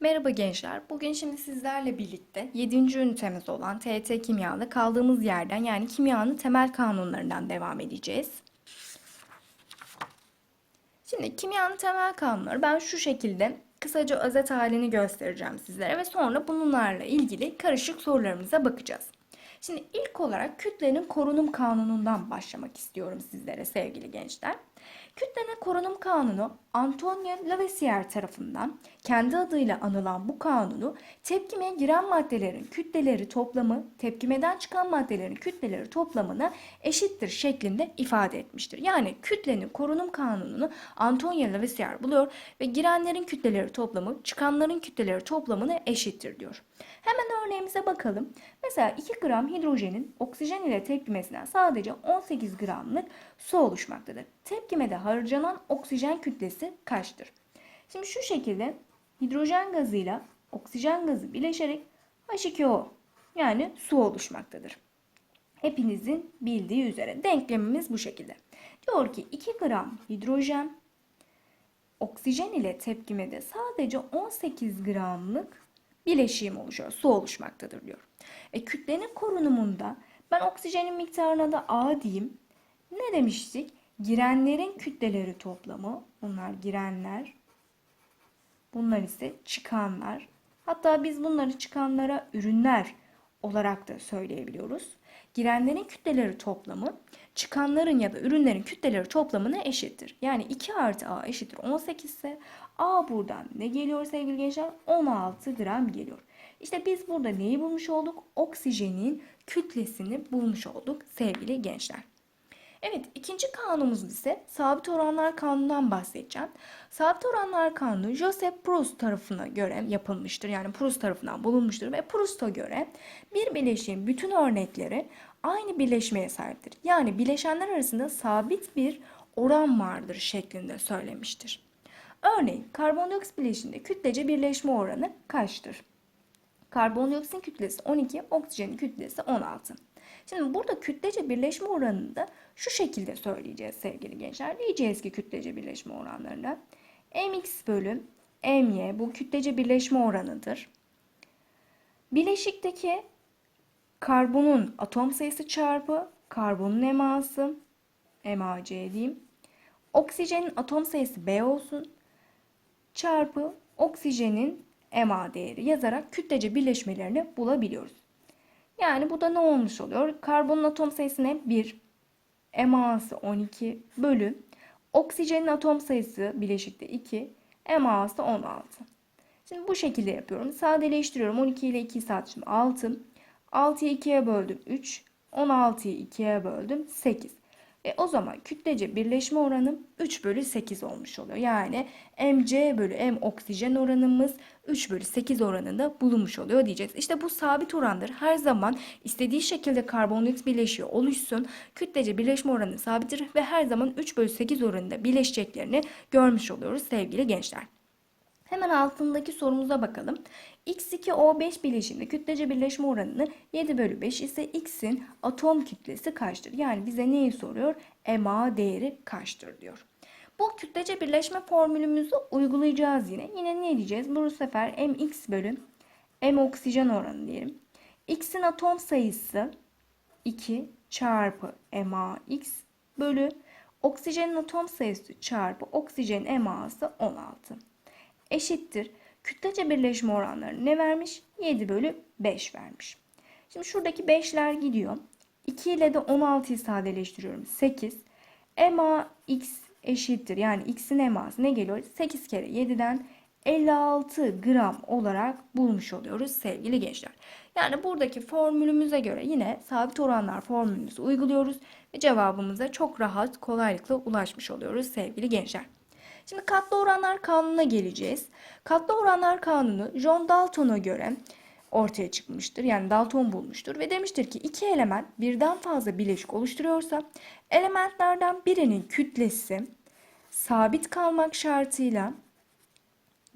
Merhaba gençler. Bugün şimdi sizlerle birlikte 7. ünitemiz olan TET Kimya'da kaldığımız yerden yani kimyanın temel kanunlarından devam edeceğiz. Şimdi kimyanın temel kanunları ben şu şekilde kısaca özet halini göstereceğim sizlere ve sonra bunlarla ilgili karışık sorularımıza bakacağız. Şimdi ilk olarak kütlenin korunum kanunundan başlamak istiyorum sizlere sevgili gençler. Kütlenin korunum kanunu Antonio Lavoisier tarafından kendi adıyla anılan bu kanunu tepkimeye giren maddelerin kütleleri toplamı tepkimeden çıkan maddelerin kütleleri toplamına eşittir şeklinde ifade etmiştir. Yani kütlenin korunum kanununu Antonio Lavoisier buluyor ve girenlerin kütleleri toplamı çıkanların kütleleri toplamına eşittir diyor. Hemen örneğimize bakalım. Mesela 2 gram hidrojenin oksijen ile tepkimesinden sadece 18 gramlık su oluşmaktadır. Tepkimede harcanan oksijen kütlesi kaçtır? Şimdi şu şekilde hidrojen gazıyla oksijen gazı bileşerek H2O yani su oluşmaktadır. Hepinizin bildiği üzere denklemimiz bu şekilde. Diyor ki 2 gram hidrojen oksijen ile tepkimede sadece 18 gramlık bileşiğim oluşuyor. Su oluşmaktadır diyor. E, kütlenin korunumunda ben oksijenin miktarına da A diyeyim. Ne demiştik? Girenlerin kütleleri toplamı. Bunlar girenler. Bunlar ise çıkanlar. Hatta biz bunları çıkanlara ürünler olarak da söyleyebiliyoruz. Girenlerin kütleleri toplamı çıkanların ya da ürünlerin kütleleri toplamına eşittir. Yani 2 artı A eşittir 18 ise A buradan ne geliyor sevgili gençler? 16 gram geliyor. İşte biz burada neyi bulmuş olduk? Oksijenin kütlesini bulmuş olduk sevgili gençler. Evet ikinci kanunumuz ise sabit oranlar kanunundan bahsedeceğim. Sabit oranlar kanunu Joseph Proust tarafına göre yapılmıştır. Yani Proust tarafından bulunmuştur ve Proust'a göre bir bileşiğin bütün örnekleri aynı birleşmeye sahiptir. Yani bileşenler arasında sabit bir oran vardır şeklinde söylemiştir. Örneğin karbondioksit bileşiğinde kütlece birleşme oranı kaçtır? Karbondioksitin kütlesi 12, oksijenin kütlesi 16. Şimdi burada kütlece birleşme oranını da şu şekilde söyleyeceğiz sevgili gençler. Diyeceğiz ki kütlece birleşme oranlarında mx bölü my bu kütlece birleşme oranıdır. Bileşikteki karbonun atom sayısı çarpı karbonun eması MaC diyeyim. Oksijenin atom sayısı B olsun çarpı oksijenin Ma değeri yazarak kütlece birleşmelerini bulabiliyoruz. Yani bu da ne olmuş oluyor? Karbonun atom sayısı ne? 1. MA'sı 12 bölü oksijenin atom sayısı bileşikte 2. MA'sı 16. Şimdi bu şekilde yapıyorum. Sadeleştiriyorum. 12 ile 2 saat 6. 6'yı 2'ye böldüm 3. 16'yı 2'ye böldüm 8. E o zaman kütlece birleşme oranım 3 bölü 8 olmuş oluyor. Yani mc bölü m oksijen oranımız 3 bölü 8 oranında bulunmuş oluyor diyeceğiz. İşte bu sabit orandır. Her zaman istediği şekilde karbondioksit bileşiği oluşsun. Kütlece birleşme oranı sabittir ve her zaman 3 bölü 8 oranında bileşeceklerini görmüş oluyoruz sevgili gençler. Hemen altındaki sorumuza bakalım. X2O5 bileşiminde kütlece birleşme oranını 7 bölü 5 ise X'in atom kütlesi kaçtır? Yani bize neyi soruyor? MA değeri kaçtır diyor. Bu kütlece birleşme formülümüzü uygulayacağız yine. Yine ne diyeceğiz? Bu sefer mx bölü m oksijen oranı diyelim. X'in atom sayısı 2 çarpı max bölü oksijenin atom sayısı çarpı oksijenin ema'sı 16 eşittir. Kütlece birleşme oranları ne vermiş? 7 bölü 5 vermiş. Şimdi şuradaki 5'ler gidiyor. 2 ile de 16'yı sadeleştiriyorum. 8. MA x eşittir. Yani x'in eması ne geliyor? 8 kere 7'den 56 gram olarak bulmuş oluyoruz sevgili gençler. Yani buradaki formülümüze göre yine sabit oranlar formülümüzü uyguluyoruz ve cevabımıza çok rahat kolaylıkla ulaşmış oluyoruz sevgili gençler. Şimdi katlı oranlar kanununa geleceğiz. Katlı oranlar kanunu John Dalton'a göre ortaya çıkmıştır. Yani Dalton bulmuştur ve demiştir ki iki element birden fazla bileşik oluşturuyorsa elementlerden birinin kütlesi sabit kalmak şartıyla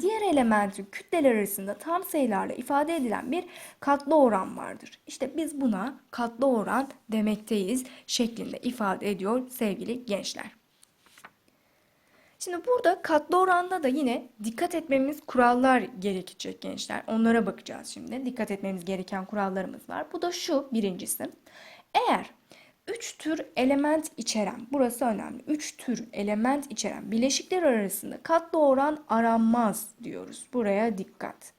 diğer elementin kütleler arasında tam sayılarla ifade edilen bir katlı oran vardır. İşte biz buna katlı oran demekteyiz şeklinde ifade ediyor sevgili gençler. Şimdi burada katlı oranda da yine dikkat etmemiz kurallar gerekecek gençler. Onlara bakacağız şimdi. Dikkat etmemiz gereken kurallarımız var. Bu da şu birincisi. Eğer 3 tür element içeren, burası önemli. 3 tür element içeren bileşikler arasında katlı oran aranmaz diyoruz. Buraya dikkat.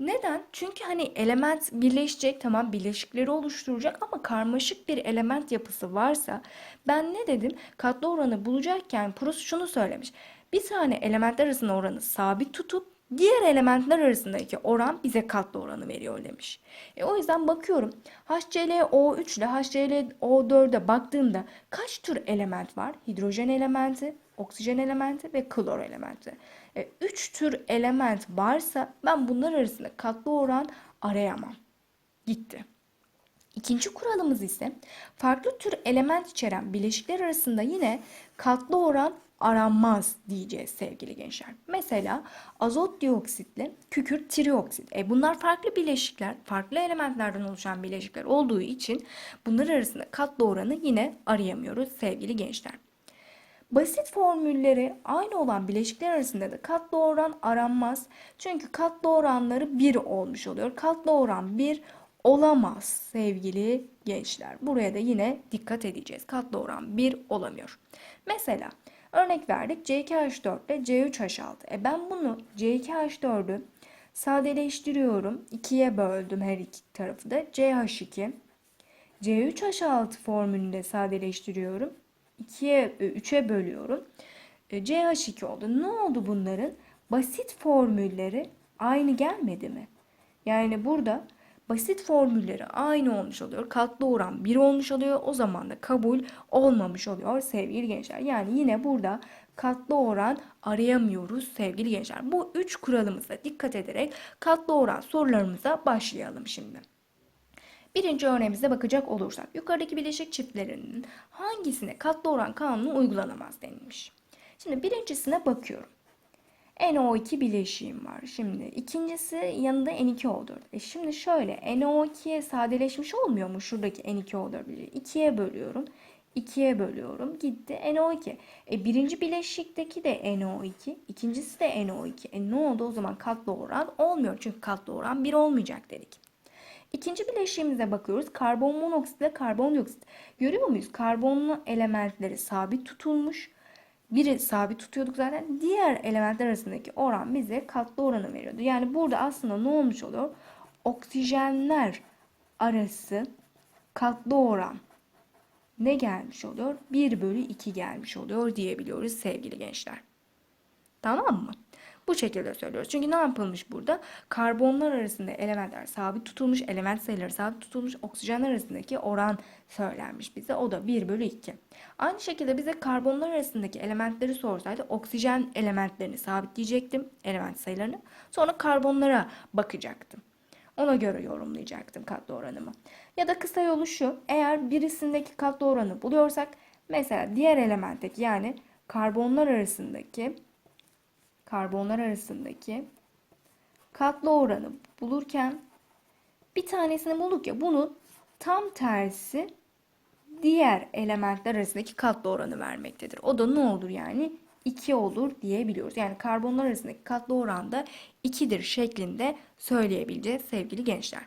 Neden? Çünkü hani element birleşecek, tamam bileşikleri oluşturacak ama karmaşık bir element yapısı varsa ben ne dedim? Katlı oranı bulacakken Proust şunu söylemiş. Bir tane elementler arasında oranı sabit tutup diğer elementler arasındaki oran bize katlı oranı veriyor demiş. E, o yüzden bakıyorum HClO3 ile HClO4'e baktığımda kaç tür element var? Hidrojen elementi, oksijen elementi ve klor elementi. 3 tür element varsa ben bunlar arasında katlı oran arayamam. Gitti. İkinci kuralımız ise farklı tür element içeren bileşikler arasında yine katlı oran aranmaz diyeceğiz sevgili gençler. Mesela azot dioksitle kükürt trioksit. E bunlar farklı bileşikler, farklı elementlerden oluşan bileşikler olduğu için bunlar arasında katlı oranı yine arayamıyoruz sevgili gençler. Basit formülleri aynı olan bileşikler arasında da katlı oran aranmaz. Çünkü katlı oranları 1 olmuş oluyor. Katlı oran 1 olamaz sevgili gençler. Buraya da yine dikkat edeceğiz. Katlı oran 1 olamıyor. Mesela örnek verdik C2H4 ile C3H6. E ben bunu C2H4'ü sadeleştiriyorum. 2'ye böldüm her iki tarafı da. CH2 C3H6 formülünde sadeleştiriyorum. 2'ye 3'e bölüyorum. E, CH2 oldu. Ne oldu bunların? Basit formülleri aynı gelmedi mi? Yani burada basit formülleri aynı olmuş oluyor. Katlı oran 1 olmuş oluyor. O zaman da kabul olmamış oluyor sevgili gençler. Yani yine burada katlı oran arayamıyoruz sevgili gençler. Bu 3 kuralımıza dikkat ederek katlı oran sorularımıza başlayalım şimdi. Birinci örneğimize bakacak olursak yukarıdaki bileşik çiftlerinin hangisine katlı oran kanunu uygulanamaz denilmiş. Şimdi birincisine bakıyorum. NO2 bileşiğim var. Şimdi ikincisi yanında N2O4. E şimdi şöyle NO2'ye sadeleşmiş olmuyor mu şuradaki N2O4 bileşiği? 2'ye bölüyorum. 2'ye bölüyorum. Gitti NO2. E birinci bileşikteki de NO2. ikincisi de NO2. E ne oldu o zaman katlı oran olmuyor. Çünkü katlı oran 1 olmayacak dedik. İkinci bileşiğimize bakıyoruz. Karbon monoksit ile karbondioksit. Görüyor muyuz? Karbonlu elementleri sabit tutulmuş. Biri sabit tutuyorduk zaten. Diğer elementler arasındaki oran bize katlı oranı veriyordu. Yani burada aslında ne olmuş oluyor? Oksijenler arası katlı oran ne gelmiş oluyor? 1 bölü 2 gelmiş oluyor diyebiliyoruz sevgili gençler. Tamam mı? Bu şekilde söylüyoruz. Çünkü ne yapılmış burada? Karbonlar arasında elementler sabit tutulmuş, element sayıları sabit tutulmuş, oksijenler arasındaki oran söylenmiş bize. O da 1 bölü 2. Aynı şekilde bize karbonlar arasındaki elementleri sorsaydı oksijen elementlerini sabitleyecektim, element sayılarını. Sonra karbonlara bakacaktım. Ona göre yorumlayacaktım katlı oranımı. Ya da kısa yolu şu. Eğer birisindeki katlı oranı buluyorsak mesela diğer elementteki yani karbonlar arasındaki karbonlar arasındaki katlı oranı bulurken bir tanesini bulduk ya bunu tam tersi diğer elementler arasındaki katlı oranı vermektedir. O da ne olur yani? 2 olur diyebiliyoruz. Yani karbonlar arasındaki katlı oran da 2'dir şeklinde söyleyebileceğiz sevgili gençler.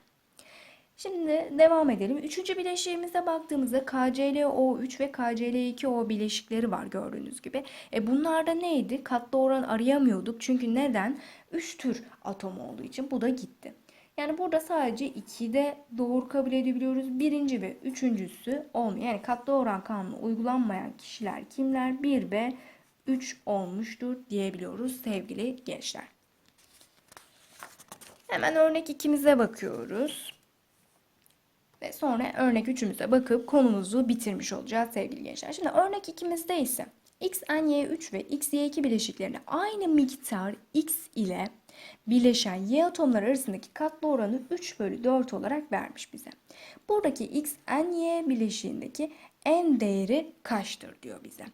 Şimdi devam edelim. Üçüncü bileşiğimize baktığımızda KClO3 ve KCl2O bileşikleri var gördüğünüz gibi. E bunlarda neydi? Katlı oran arayamıyorduk. Çünkü neden? 3 tür atom olduğu için bu da gitti. Yani burada sadece 2'de doğru kabul edebiliyoruz. Birinci ve üçüncüsü olmuyor. Yani katlı oran kanunu uygulanmayan kişiler kimler? 1 ve 3 olmuştur diyebiliyoruz sevgili gençler. Hemen örnek ikimize bakıyoruz. Ve sonra örnek üçümüze bakıp konumuzu bitirmiş olacağız sevgili gençler. Şimdi örnek ikimizde ise XNY3 ve XY2 bileşiklerini aynı miktar X ile birleşen Y atomlar arasındaki katlı oranı 3 bölü 4 olarak vermiş bize. Buradaki XNY bileşiğindeki N değeri kaçtır diyor bize.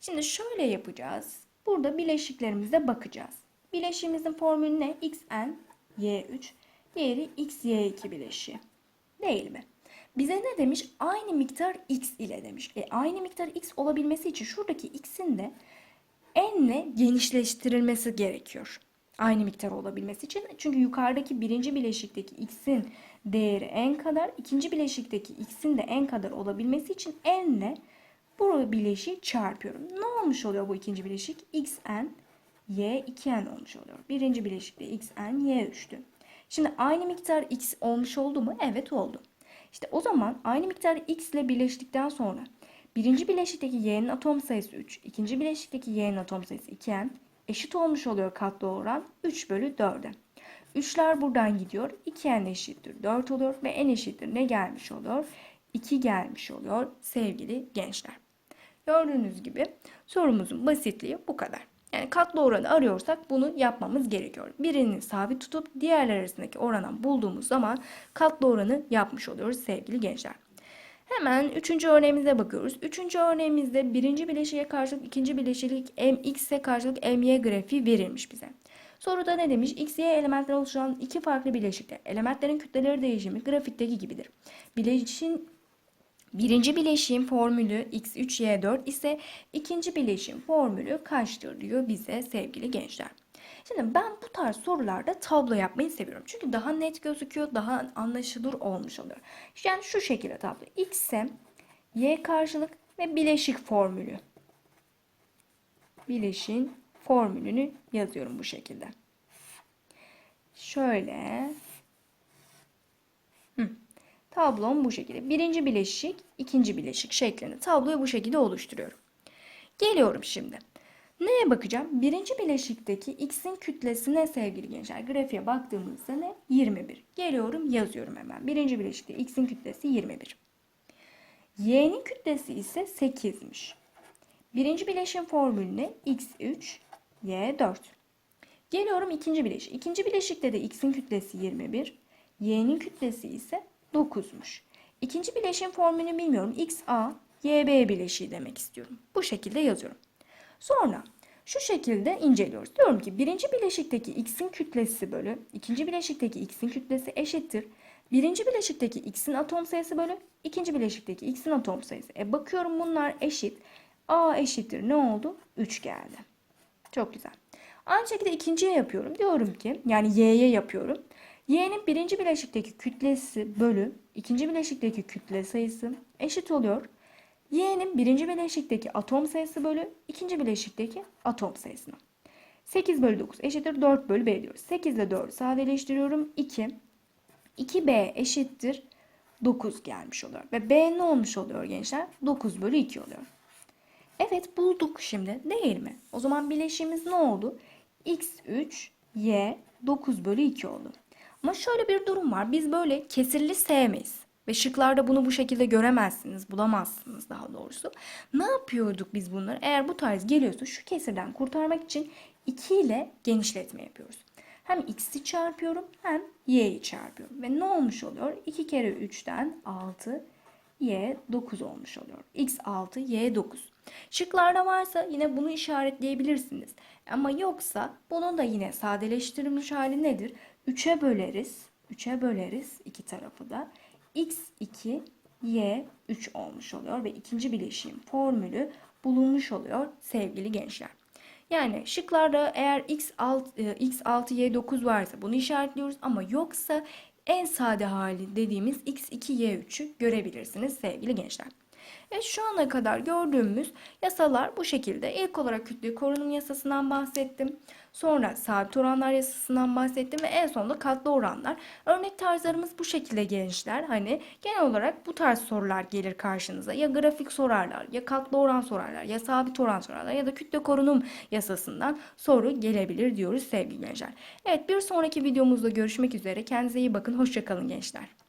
Şimdi şöyle yapacağız. Burada bileşiklerimize bakacağız. Bileşiğimizin formülü ne? xn y3 diğeri x y2 bileşiği. Değil mi? Bize ne demiş? Aynı miktar x ile demiş. E aynı miktar x olabilmesi için şuradaki x'in de n'le genişleştirilmesi gerekiyor. Aynı miktar olabilmesi için. Çünkü yukarıdaki birinci bileşikteki x'in değeri n kadar, ikinci bileşikteki x'in de n kadar olabilmesi için n'le bu bileşiği çarpıyorum. Ne olmuş oluyor bu ikinci bileşik? xn y 2n olmuş oluyor. Birinci bileşikte xn y 3'tü. Şimdi aynı miktar x olmuş oldu mu? Evet oldu. İşte o zaman aynı miktar x ile birleştikten sonra birinci bileşikteki y'nin atom sayısı 3, ikinci bileşikteki y'nin atom sayısı 2n eşit olmuş oluyor katlı oran 3 bölü 4'e. 3'ler buradan gidiyor. 2n eşittir 4 oluyor ve n eşittir ne gelmiş oluyor? 2 gelmiş oluyor sevgili gençler. Gördüğünüz gibi sorumuzun basitliği bu kadar. Yani katlı oranı arıyorsak bunu yapmamız gerekiyor. Birini sabit tutup diğerler arasındaki oranı bulduğumuz zaman katlı oranı yapmış oluyoruz sevgili gençler. Hemen üçüncü örneğimize bakıyoruz. Üçüncü örneğimizde birinci bileşiğe karşılık ikinci bileşik mx'e karşılık my grafiği verilmiş bize. Soruda ne demiş? X, Y elementler oluşan iki farklı bileşikte elementlerin kütleleri değişimi grafikteki gibidir. Bileşin Birinci bileşiğin formülü x3y4 ise ikinci bileşiğin formülü kaçtır diyor bize sevgili gençler. Şimdi ben bu tarz sorularda tablo yapmayı seviyorum. Çünkü daha net gözüküyor, daha anlaşılır olmuş oluyor. Yani şu şekilde tablo. X'e y karşılık ve bileşik formülü. Bileşin formülünü yazıyorum bu şekilde. Şöyle Tablom bu şekilde. Birinci bileşik, ikinci bileşik şeklinde tabloyu bu şekilde oluşturuyorum. Geliyorum şimdi. Neye bakacağım? Birinci bileşikteki x'in kütlesine sevgili gençler. Grafiğe baktığımızda ne? 21. Geliyorum yazıyorum hemen. Birinci bileşikte x'in kütlesi 21. y'nin kütlesi ise 8'miş. Birinci bileşim formülüne x3, y4. Geliyorum ikinci bileşik. İkinci bileşikte de x'in kütlesi 21. y'nin kütlesi ise 9'muş. İkinci bileşim formülünü bilmiyorum. XA, YB bileşiği demek istiyorum. Bu şekilde yazıyorum. Sonra şu şekilde inceliyoruz. Diyorum ki birinci bileşikteki x'in kütlesi bölü ikinci bileşikteki x'in kütlesi eşittir. Birinci bileşikteki x'in atom sayısı bölü ikinci bileşikteki x'in atom sayısı. E bakıyorum bunlar eşit. A eşittir ne oldu? 3 geldi. Çok güzel. Aynı şekilde ikinciye yapıyorum. Diyorum ki yani y'ye yapıyorum. Y'nin birinci bileşikteki kütlesi bölü ikinci bileşikteki kütle sayısı eşit oluyor. Y'nin birinci bileşikteki atom sayısı bölü ikinci bileşikteki atom sayısına. 8 bölü 9 eşittir 4 bölü B diyoruz. 8 ile 4 sadeleştiriyorum. 2. 2B eşittir 9 gelmiş oluyor. Ve B ne olmuş oluyor gençler? 9 bölü 2 oluyor. Evet bulduk şimdi değil mi? O zaman bileşiğimiz ne oldu? X3, Y 9 bölü 2 oldu. Ama şöyle bir durum var. Biz böyle kesirli sevmeyiz. Ve şıklarda bunu bu şekilde göremezsiniz, bulamazsınız daha doğrusu. Ne yapıyorduk biz bunları? Eğer bu tarz geliyorsa şu kesirden kurtarmak için 2 ile genişletme yapıyoruz. Hem x'i çarpıyorum hem y'yi çarpıyorum. Ve ne olmuş oluyor? 2 kere 3'ten 6, y 9 olmuş oluyor. x 6, y 9. Şıklarda varsa yine bunu işaretleyebilirsiniz. Ama yoksa bunun da yine sadeleştirilmiş hali nedir? 3'e böleriz. 3'e böleriz iki tarafı da. x2 y 3 olmuş oluyor ve ikinci bileşiğin formülü bulunmuş oluyor sevgili gençler. Yani şıklarda eğer x6, x6 y9 varsa bunu işaretliyoruz ama yoksa en sade hali dediğimiz x2 y3'ü görebilirsiniz sevgili gençler. Evet şu ana kadar gördüğümüz yasalar bu şekilde. İlk olarak kütle korunum yasasından bahsettim. Sonra sabit oranlar yasasından bahsettim ve en sonunda katlı oranlar. Örnek tarzlarımız bu şekilde gençler. Hani genel olarak bu tarz sorular gelir karşınıza. Ya grafik sorarlar, ya katlı oran sorarlar, ya sabit oran sorarlar ya da kütle korunum yasasından soru gelebilir diyoruz sevgili gençler. Evet bir sonraki videomuzda görüşmek üzere. Kendinize iyi bakın. Hoşçakalın gençler.